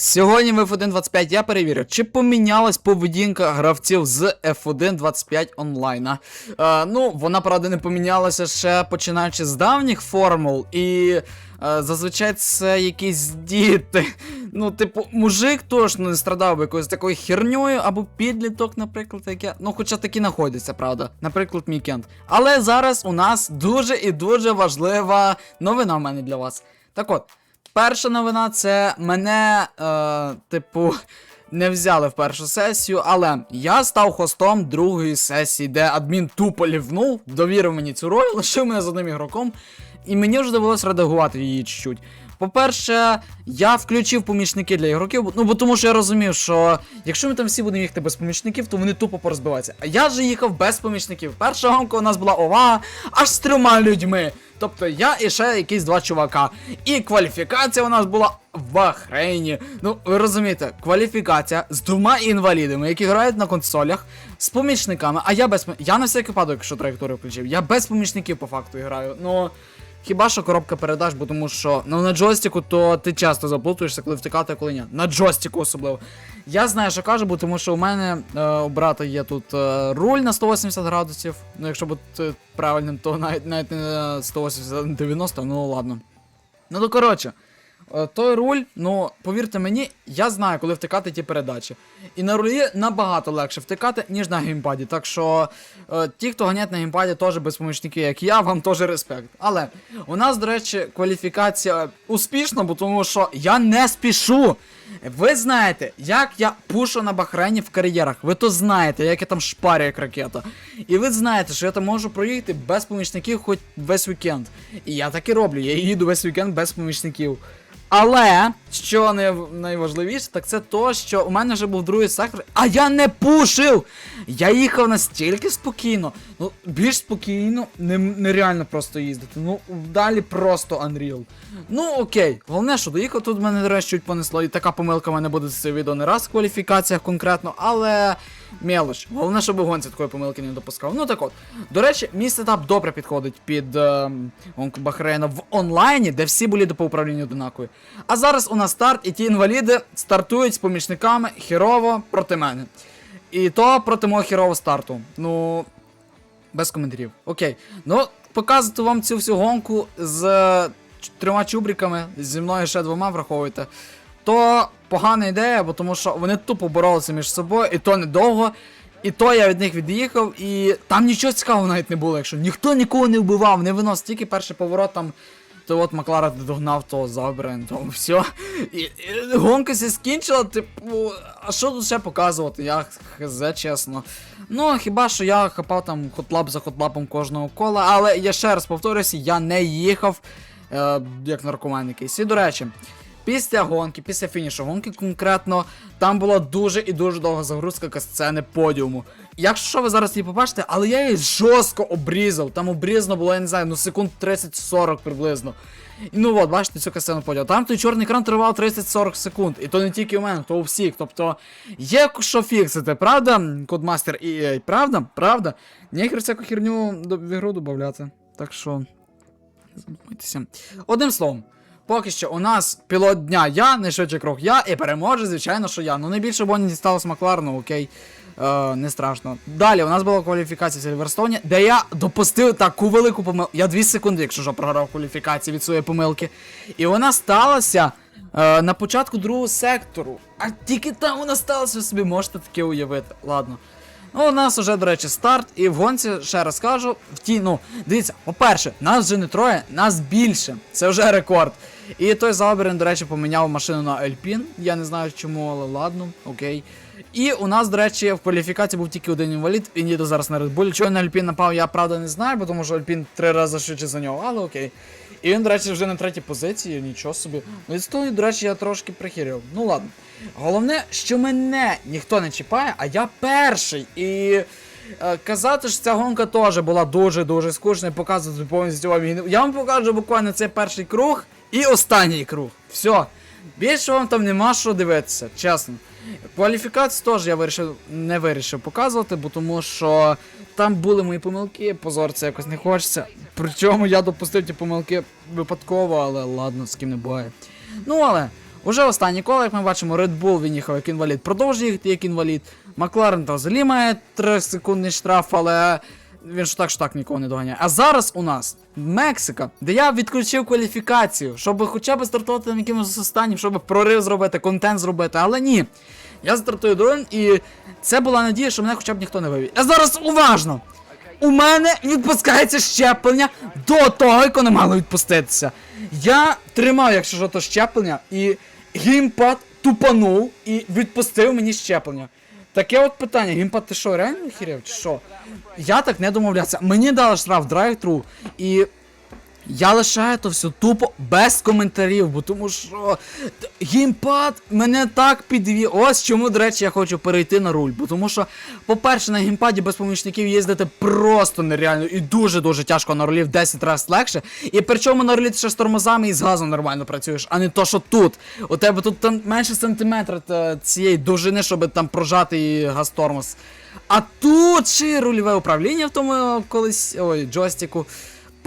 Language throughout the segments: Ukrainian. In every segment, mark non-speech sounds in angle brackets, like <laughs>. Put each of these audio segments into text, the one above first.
Сьогодні в F1 25 я перевірю, чи помінялась поведінка гравців з F1 25 онлайна. Е, ну, вона, правда, не помінялася ще починаючи з давніх формул, і е, зазвичай це якісь діти. Ну, типу, мужик точно не страдав би якоюсь такою херньою, або підліток, наприклад, як я. Ну, хоча такі знаходяться, правда. Наприклад, мій. Але зараз у нас дуже і дуже важлива новина в мене для вас. Так от. Перша новина це мене, е, типу, не взяли в першу сесію, але я став хостом другої сесії, де адмін тупо лівнув, довірив мені цю роль, лишив мене з одним ігроком, і мені вже довелося редагувати її чуть-чуть. По-перше, я включив помічники для ігроків, ну бо тому що я розумів, що якщо ми там всі будемо їхати без помічників, то вони тупо порозбиваються. А я же їхав без помічників. Перша гонка у нас була ова, аж з трьома людьми. Тобто я і ще якісь два чувака. І кваліфікація у нас була в Ахрейні. Ну, ви розумієте, кваліфікація з двома інвалідами, які грають на консолях, з помічниками, а я без Я на всякий випадок, якщо траєкторію включив, я без помічників по факту граю. Ну. Хіба що коробка передач, бо тому що ну, на джойстику то ти часто заплутуєшся, коли втикати, а коли ні. На джойстику особливо. Я знаю, що кажу, бо тому що у мене е, у брата є тут е, руль на 180 градусів. Ну, якщо бути правильним, то навіть навіть не на 180 а 90, ну ладно. Ну то коротше, е, той руль, ну повірте мені, я знаю, коли втикати ті передачі. І на рулі набагато легше втикати, ніж на геймпаді. Так що е, ті, хто ганять на геймпаді, теж без помічників, як я, вам теж респект. Але у нас, до речі, кваліфікація успішна, бо тому що я не спішу. Ви знаєте, як я пушу на Бахрейні в кар'єрах. Ви то знаєте, як я там шпарю як ракета. І ви знаєте, що я там можу проїхати без помічників хоч весь вікенд. І я так і роблю, я їду весь вікенд без помічників. Але що най- найважливіше, так це то, що у мене вже був другий сектор, а я не пушив! Я їхав настільки спокійно, ну більш спокійно, не, нереально просто їздити. Ну, далі просто Unreal. Ну окей, головне, що доїхав, тут мене до речі чуть понесло, і така помилка в мене буде з цього відео не раз в кваліфікаціях конкретно, але мелоч. Головне, щоб у гонці такої помилки не допускав. Ну так от. До речі, мій сетап добре підходить під е, Бахрейна в онлайні, де всі боліди по управлінню одинакові. А зараз у нас старт, і ті інваліди стартують з помічниками хірово проти мене. І то проти мого хірового старту. Ну. Без коментарів. Окей. Ну, показувати вам цю всю гонку з е, трьома чубриками, зі мною ще двома враховуйте. То погана ідея, бо тому що вони тупо боролися між собою, і то недовго. І то я від них від'їхав, і там нічого цікавого навіть не було, якщо ніхто нікого не вбивав, не винос, тільки перший поворот там. То от Макларен догнав того Забрен, то все. І, і гонка зі скінчила, типу, а що тут ще показувати? Я хз, чесно. Ну, хіба що я хапав там хотлап за хотлапом кожного кола, але я ще раз повторюся, я не їхав е, як наркоман якийсь. І до речі, після гонки, після фінішу гонки конкретно, там була дуже і дуже довга загрузка касцени подіуму. Якщо ви зараз її побачите, але я її жорстко обрізав. Там обрізано було, я не знаю, ну секунд 30-40 приблизно. І ну от, бачите цю касцену подіуму. Там той чорний екран тривав 30-40 секунд. І то не тільки у мене, то у всіх. Тобто є що фіксити, правда, кодмастер EA, правда? Правда? Ніякі всяку херню в ігру додати. Так що. не задумуйтеся. Одним словом. Поки що у нас пілот дня я, найшвидший крок я, і переможе, звичайно, що я. Ну найбільше бо не дісталось Макларену, окей. Е, не страшно. Далі у нас була кваліфікація в Сильверстоні, де я допустив таку велику помилку. Я 2 секунди, якщо що, програв кваліфікацію від своєї помилки. І вона сталася е, на початку другого сектору. А тільки там вона сталася, ви собі можете таке уявити. Ладно. Ну, у нас вже, до речі, старт, і в гонці, ще раз кажу, в тій, ну, дивіться, по-перше, нас вже не троє, нас більше. Це вже рекорд. І той Зауберен, до речі, поміняв машину на Альпін. Я не знаю чому, але ладно, окей. І у нас, до речі, в кваліфікації був тільки один інвалід, він їде зараз на Bull. Чого на Альпін напав, я правда не знаю, бо тому що Альпін три рази швидше за нього, але окей. І він, до речі, вже на третій позиції, нічого собі. Ну з того, до речі, я трошки прихирив. Ну ладно. Головне, що мене ніхто не чіпає, а я перший. І е, казати, що ця гонка теж була дуже-дуже скучна показувати повністю вам. Я вам покажу буквально цей перший круг і останній круг. Все. Більше вам там нема що дивитися, чесно. Кваліфікацію теж я вирішив не вирішив показувати, бо тому що там були мої помилки, позор це якось не хочеться. Причому я допустив ті помилки випадково, але ладно, з ким не буває. Ну але Уже останнє коло, як ми бачимо, Red Bull він їхав як інвалід, продовжує їхати як інвалід. Макларен та взагалі має 3 секундний штраф, але він ж так що так нікого не доганяє. А зараз у нас Мексика, де я відключив кваліфікацію, щоб хоча б стартувати на якимось останнім, щоб прорив зробити, контент зробити, але ні. Я стартую дрон, і це була надія, що мене хоча б ніхто не вивів. А зараз уважно! У мене відпускається щеплення до того, як воно мало відпуститися. Я тримав, якщо що, то щеплення, і геймпад тупанув і відпустив мені щеплення. Таке от питання, гімпад, ти що, реально хірів, чи що? Я так не домовлявся. Мені дали штраф драйв-тру, і я лишаю то все тупо без коментарів, бо тому що геймпад мене так підвів. Ось чому, до речі, я хочу перейти на руль. Бо тому що, по-перше, на геймпаді без помічників їздити просто нереально і дуже-дуже тяжко на рулі в 10 разів легше. І причому на рулі ти ще з тормозами і з газом нормально працюєш, а не то, що тут. У тебе тут там менше сантиметра цієї довжини, щоб там прожати і газ-тормоз. А тут ще рульове управління в тому колись. Ой, джойстику.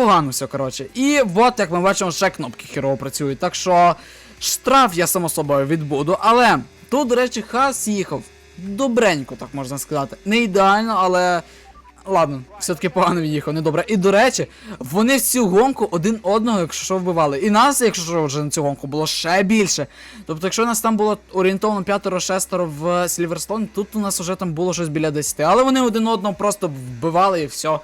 Погано все, коротше. І от, як ми бачимо, ще кнопки хірово працюють. Так що штраф я само собою відбуду. Але тут, до речі, хас їхав. Добренько, так можна сказати. Не ідеально, але. Ладно, все-таки погано він їхав, недобре. І до речі, вони всю гонку один одного, якщо що, вбивали. І нас, якщо що, вже на цю гонку було ще більше. Тобто, якщо нас там було орієнтовно п'ятеро-шестеро в Сільверстоні, тут у нас вже там було щось біля 10. Але вони один одного просто вбивали і все.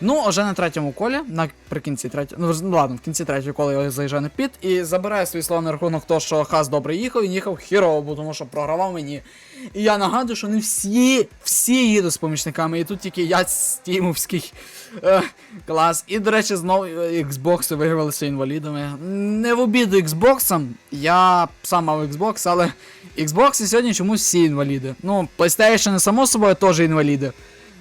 Ну, вже на третьому колі, наприкінці третього. Ну, ну ладно, в кінці третього кола я заїжджаю на піт і забираю свої слова на рахунок того, що Хас добре їхав, він їхав хірово, тому що програвав мені. І я нагадую, що не всі, всі їдуть з помічниками, і тут тільки я стімовський е, клас. І, до речі, знову е, Xbox виявилися інвалідами. Не в обіду Xbox, я сам мав Xbox, але Xbox сьогодні чомусь всі інваліди. Ну, PlayStation, само собою, теж інваліди.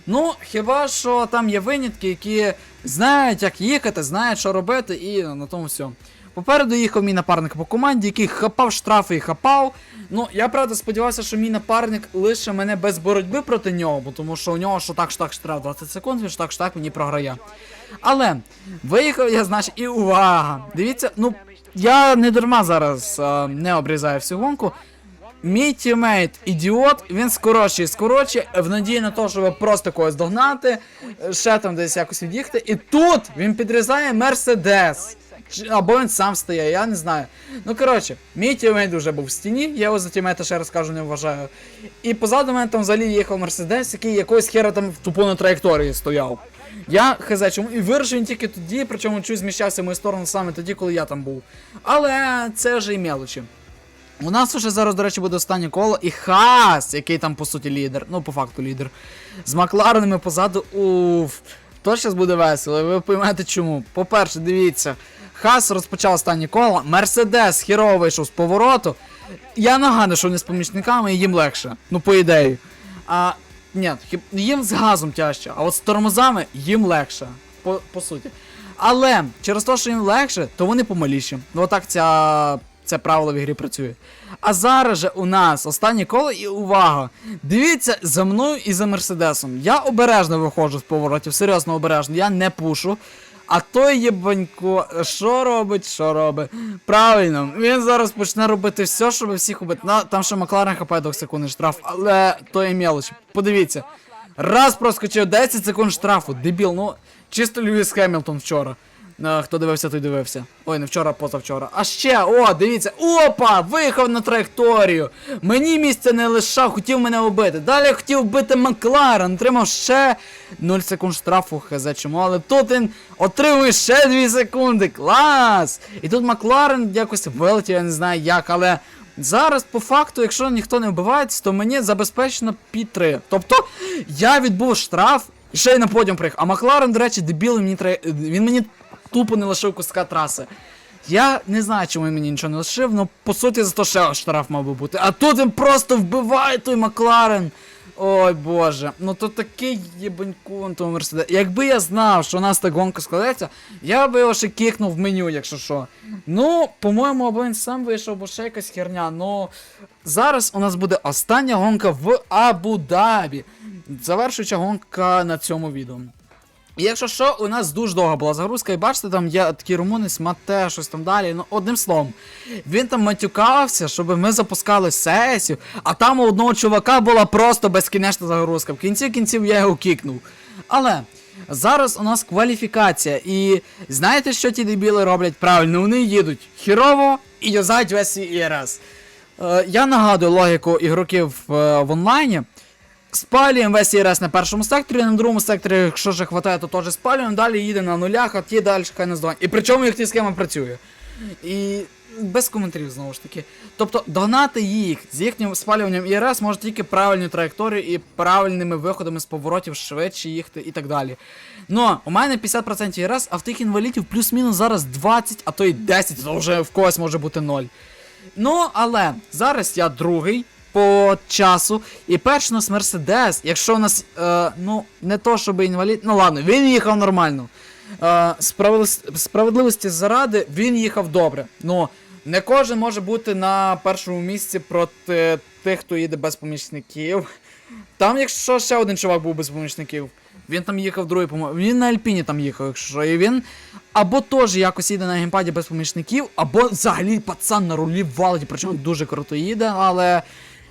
Ну, хіба що там є винятки, які знають, як їхати, знають, що робити, і на тому все. Попереду їхав мій напарник по команді, який хапав штрафи і хапав. Ну, я правда сподівався, що мій напарник лише мене без боротьби проти нього, бо тому що у нього що так, що так штраф 20 секунд, він що так, що так мені програє. Але виїхав я, значить, і увага! Дивіться, ну я не дарма зараз е, не обрізаю всю гонку. Мій тімейт ідіот, він скорочує, скорочує, в надії на те, щоб просто когось догнати, ще там десь якось від'їхати. І тут він підрізає Мерседес. Або він сам стає, я не знаю. Ну коротше, мій тімейт вже був в стіні, я його за тімейта ще раз кажу, не вважаю. І позаду мене там взагалі їхав Мерседес, який якогось хера там в тупо на траєкторії стояв. Я хз і вирішив він тільки тоді, причому чуть зміщався в мою сторону саме тоді, коли я там був. Але це вже і мелочі. У нас уже зараз, до речі, буде останнє коло, і Хас, який там по суті лідер, ну по факту лідер. З Макларенами позаду. Уф. То зараз буде весело, ви поймете чому. По-перше, дивіться, Хас розпочав останнє коло, Мерседес хірово вийшов з повороту. Я нагадую, що вони з помічниками і їм легше. Ну, по ідеї. А ні, їм з газом тяжче, а от з тормозами їм легше. По, по суті. Але через те, що їм легше, то вони помаліші. Ну отак ця, це правило в ігрі працює. А зараз же у нас останнє коло і увага! Дивіться за мною і за Мерседесом. Я обережно виходжу з поворотів, серйозно обережно, я не пушу. А той єбанько, що робить, що робить? Правильно, він зараз почне робити все, щоб всіх убити. Там ще Макларен хапає 2 секунди штраф, але то є мелочі. Подивіться. Раз проскочив 10 секунд штрафу, дебіл, ну чисто Льюіс Хемілтон вчора. Е, Хто дивився, той дивився. Ой, не вчора, позавчора. А ще, о, дивіться, опа! Виїхав на траєкторію. Мені місця не лишав, хотів мене вбити. Далі хотів вбити Макларен, отримав ще 0 секунд штрафу, хз чому, але тут він отримує ще 2 секунди. Клас! І тут Макларен якось вилетів, я не знаю як, але. Зараз, по факту, якщо ніхто не вбивається, то мені забезпечено пі 3. Тобто, я відбув штраф і ще й на подіум приїхав. А Макларен, до речі, дебіл, мені тре... він мені тупо не лишив куска траси. Я не знаю, чому він мені нічого не лишив, але по суті за то ще штраф мав би бути. А тут він просто вбиває той Макларен. Ой боже, ну то такий єбанькун того Мерседес. Якби я знав, що у нас так гонка складеться, я би його ще кікнув в меню, якщо що. Ну, по-моєму, або він сам вийшов, або ще якась херня. Ну зараз у нас буде остання гонка в Абу-Дабі. Завершуюча гонка на цьому відео. І якщо що, у нас дуже довга була загрузка, і бачите, там є такий румунець, мате, щось там далі. Ну, одним словом, він там матюкався, щоб ми запускали сесію, а там у одного чувака була просто безкінечна загрузка. В кінці кінців я його кікнув. Але зараз у нас кваліфікація, і знаєте, що ті дебіли роблять? Правильно, вони їдуть хірово і юзають весь свій ІРС. Е, я нагадую логіку ігроків е, в онлайні. Спалюємо весь ІРС на першому секторі, на другому секторі, якщо ж хватає, то теж спалюємо, далі їде на нулях, а ті далі хай не здавають. І причому їх ті схема працює. І без коментарів знову ж таки. Тобто догнати їх з їхнім спалюванням ІРС може тільки правильні траєкторії і правильними виходами з поворотів швидше їхати і так далі. Ну, у мене 50% ІРС, а в тих інвалідів плюс-мінус зараз 20, а то й 10, то вже в когось може бути 0. Ну, але зараз я другий по часу. І перший у нас Мерседес. Якщо у нас, е, ну, не то, щоб інвалід. Ну ладно, він їхав нормально. Е, справедливості заради, він їхав добре. Ну, не кожен може бути на першому місці проти тих, хто їде без помічників. Там, якщо ще один чувак був без помічників, він там їхав другий, по-моєму. Він на Альпіні там їхав, якщо. І він або теж якось їде на геймпаді без помічників, або взагалі пацан на рулі валить, причому дуже круто їде, але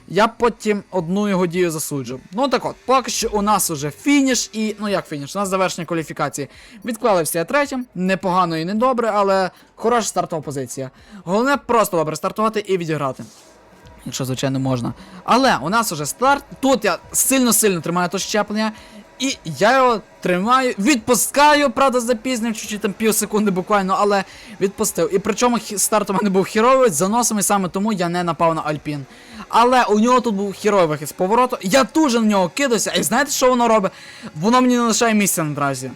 я потім одну його дію засуджу. Ну так от, поки що у нас уже фініш, і. Ну як фініш, у нас завершення кваліфікації. Відклали всі третім, непогано і не добре, але хороша стартова позиція. Головне просто добре стартувати і відіграти. Якщо, звичайно, можна. Але у нас уже старт. Тут я сильно-сильно тримаю то щеплення. І я його тримаю, відпускаю, правда, запізнив чуть-чуть там пів секунди буквально, але відпустив. І причому старт у мене був хіровий з заносом, і саме тому я не напав на Альпін. Але у нього тут був хіровий вихід з повороту. Я дуже на нього кидався, і знаєте, що воно робить? Воно мені не лишає місця на дразі.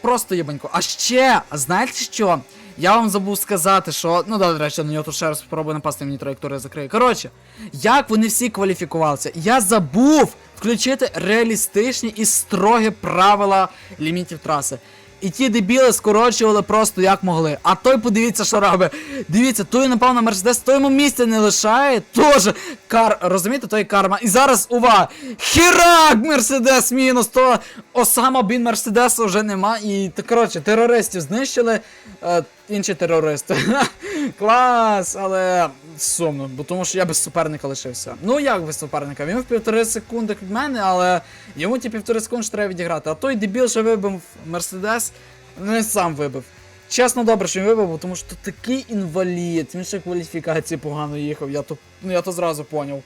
Просто єбанько. А ще, знаєте що? Я вам забув сказати, що. Ну да, до речі, на нього тут ще раз спробую напасти, мені траєкторія закриє. Коротше, як вони всі кваліфікувалися? Я забув включити реалістичні і строгі правила лімітів траси. І ті дебіли скорочували просто як могли. А той подивіться, що робить. Дивіться, той напав на Мерседес, той йому місця не лишає. Тоже кар. Розумієте, той карма. І зараз увага! Хірак! Мерседес мінус! То Осама Бін Мерседеса вже нема. І коротше, терористів знищили. Е, інші терористи. <laughs> Клас, але сумно, бо тому що я без суперника лишився. Ну як без суперника? Він в півтори секунди від мене, але йому ті півтори секунди ж треба відіграти. А той дебіл, що вибив Мерседес, не сам вибив. Чесно, добре, що він вибив, бо тому що такий інвалід, він ще кваліфікації погано їхав, я то, ну, я то зразу поняв.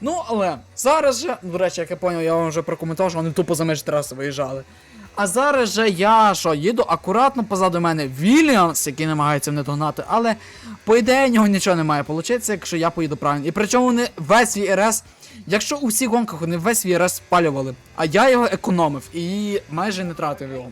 Ну, але зараз же, до речі, як я поняв, я вам вже прокоментував, що вони тупо за меж траси виїжджали. А зараз же я що, їду акуратно позаду мене Вільямс, який намагається мене догнати, але по ідеї нього нічого не має получитися, якщо я поїду правильно. І причому вони весь свій РС, якщо у всіх гонках вони весь свій спалювали, а я його економив і майже не тратив його.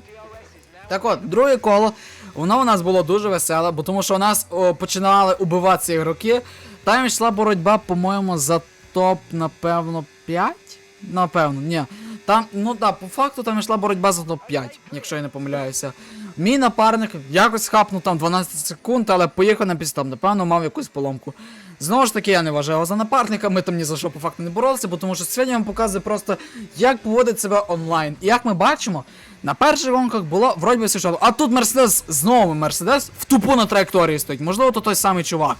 Так от, друге коло, воно у нас було дуже веселе, бо тому що у нас о, починали убиватися ігроки. Там йшла боротьба, по-моєму, за топ, напевно, 5? Напевно, ні. Там, ну так, по факту там йшла боротьба за топ-5, якщо я не помиляюся. Мій напарник якось хапнув там 12 секунд, але поїхав на підстав, напевно, мав якусь поломку. Знову ж таки, я не вважаю за напарника, ми там ні за що по факту не боролися, бо тому що сьогодні вам показую просто, як поводить себе онлайн. І як ми бачимо, на перших гонках було вроді би все що. А тут Мерседес, знову Мерседес, в тупу на траєкторії стоїть. Можливо, то той самий чувак.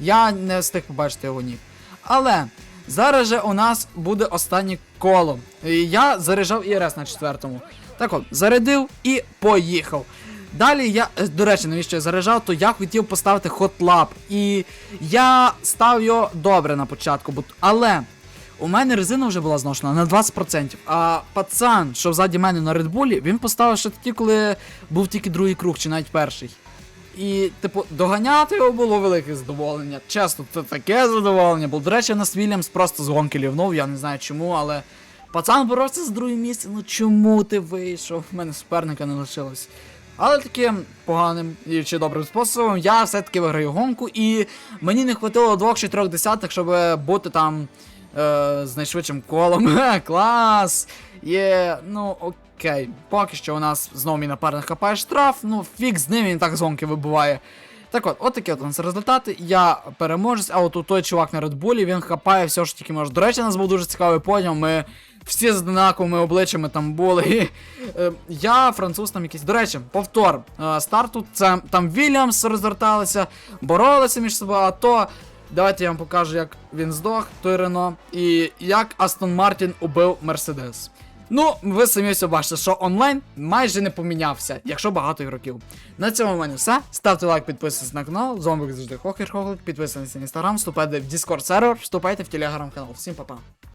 Я не встиг побачити його нік. Але зараз же у нас буде останнє коло. І я заряджав ІРС на четвертому. Так от, зарядив і поїхав. Далі я, е, до речі, навіщо я заряджав, то я хотів поставити хотлап. І я став його добре на початку, але у мене резина вже була зношена на 20%. А пацан, що ззаді мене на Редбулі, він поставив ще тоді, коли був тільки другий круг, чи навіть перший. І, типу, доганяти його було велике задоволення. Чесно, це таке задоволення. Бо, до речі, нас Вільямс просто з гонки лівнув, я не знаю чому, але. Пацан боровся з друге місце, ну чому ти вийшов? У мене суперника не лишилось. Але таким поганим і чи добрим способом я все-таки виграю гонку, і мені не хватило двох чи трьох десятих, щоб бути там е, з найшвидшим колом. <laughs> Клас! Є, ну окей. Поки що у нас знову мій напарник хапає штраф, ну фіг з ним, він так з гонки вибуває. Так от, от такі от у нас результати. Я переможець, а от у той чувак на Bull, він хапає все що тільки може. До речі, у нас був дуже цікавий подіум. Ми всі з однаковими обличчями там були. І, <laughs> е, я француз там якийсь. До речі, повтор е, старту. Це там Вільямс розверталися, боролися між собою, а то. Давайте я вам покажу, як він здох, той Рено, і як Астон Мартін убив Мерседес. Ну, ви самі все бачите, що онлайн майже не помінявся, якщо багато ігроків. На цьому в мене все. Ставте лайк, підписуйтесь на канал. З завжди Хохер Хохлик, підписуйтесь на інстаграм, вступайте в Discord сервер, вступайте в телеграм канал. Всім па-па.